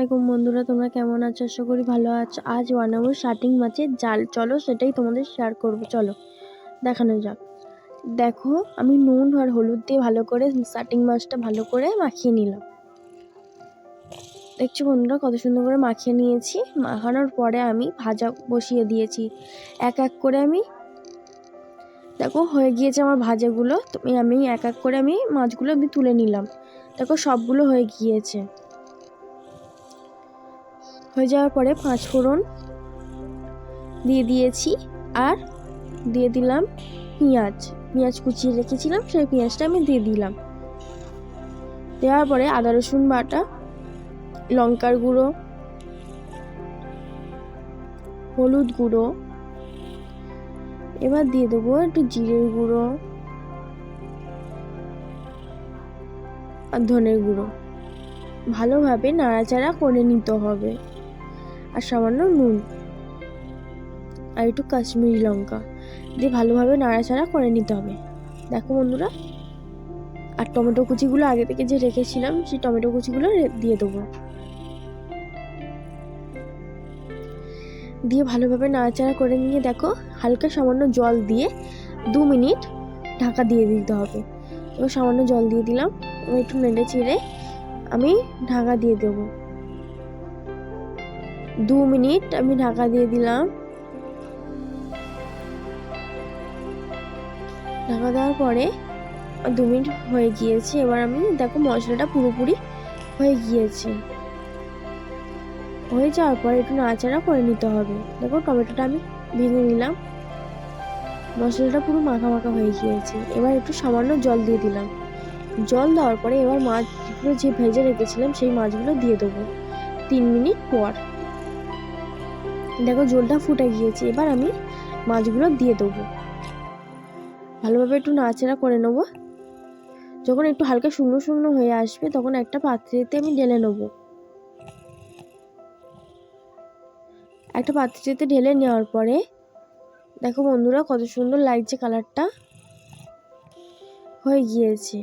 আলাইকুম বন্ধুরা, তোমরা কেমন আছো? আশা করি ভালো আছো। আজ ওয়ান বানাবো শার্টিং মাছের জাল। চলো সেটাই তোমাদের শেয়ার করব। চলো, দেখানো যাক। দেখো, আমি নুন আর হলুদ দিয়ে ভালো করে শার্টিং মাছটা ভালো করে মাখিয়ে নিলাম। দেখছ বন্ধুরা, কত সুন্দর করে মাখিয়ে নিয়েছি। মাখানোর পরে আমি ভাজা বসিয়ে দিয়েছি। এক এক করে আমি, দেখো, হয়ে গিয়েছে আমার ভাজাগুলো। তো আমি এক এক করে আমি মাছগুলো আমি তুলে নিলাম। দেখো, সবগুলো হয়ে গিয়েছে। হয়ে যাওয়ার পরে পাঁচ ফোড়ন দিয়ে দিয়েছি আর দিয়ে দিলাম পেঁয়াজ। পেঁয়াজ কুচিয়ে রেখেছিলাম, সেই পেঁয়াজটা আমি দিয়ে দিলাম। দেওয়ার পরে আদা, রসুন বাটা, লঙ্কার গুঁড়ো, হলুদ গুঁড়ো, এবার দিয়ে দেবো একটু জিরের গুঁড়ো আর ধনের গুঁড়ো। ভালোভাবে নাড়াচাড়া করে নিতে হবে। আর সামান্য নুন। আর একটু কাশ্মীরি লঙ্কা। দিয়ে ভালোভাবে নাড়াচাড়া করে নিতে হবে। দেখো বন্ধুরা, আর টমেটো কুচিগুলো আগে থেকে যে রেখেছিলাম, সেই টমেটো কুচিগুলো দিয়ে দেবো। দিয়ে ভালোভাবে নাড়াচাড়া করে নিয়ে দেখো, হালকা সামান্য জল দিয়ে দু মিনিট ঢাকা দিয়ে দিতে হবে। এবার সামান্য জল দিয়ে দিলাম। এবার একটু নেড়ে চেড়ে আমি ঢাকা দিয়ে দেব। দু মিনিট আমি ঢাকা দিয়ে দিলাম। ঢাকা দেওয়ার পরে দু মিনিট হয়ে গিয়েছে। এবার আমি দেখো মশলাটা পুরোপুরি হয়ে গিয়েছে। হয়ে যাওয়ার পর একটু নাড়াচাড়া করে নিতে হবে। দেখো টমেটোটা আমি ভেঙে নিলাম। মশলাটা পুরো মাখা মাখা হয়ে গিয়েছে। এবার একটু সামান্য জল দিয়ে দিলাম। জল দেওয়ার পরে এবার মাছগুলো যে ভেজে রেখেছিলাম, সেই মাছগুলো দিয়ে দেবো। তিন মিনিট পর। দেখো জলটা ফুটে গিয়েছে, এবার আমি মাছগুলো দিয়ে দেবো। ভালোভাবে একটু নাড়াচাড়া করে নেব। যখন একটু হালকা শুকনো শুকনো হয়ে আসবে, তখন একটা পাত্রেতে আমি ঢেলে নেব। একটা পাত্রেতে ঢেলে নেওয়ার পরে, দেখো বন্ধুরা কত সুন্দর লাগছে কালারটা। হয়ে গিয়েছে।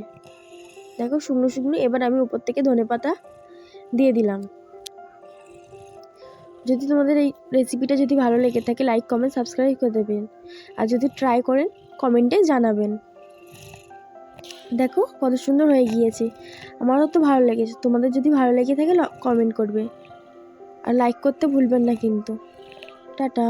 দেখো শুকনো শুকনো, এবার আমি উপর থেকে ধনে পাতা দিয়ে দিলাম। যদি তোমাদের এই রেসিপিটা যদি ভালো লেগে থাকে লাইক কমেন্ট সাবস্ক্রাইব করে দেবেন। আর যদি ট্রাই করেন কমেন্টে জানাবেন। দেখো, কত সুন্দর হয়ে গিয়েছে। আমারও তো ভালো লেগেছে। তোমাদের যদি ভালো লেগে থাকে কমেন্ট করবে। আর লাইক করতে ভুলবেন না কিন্তু। টাটা।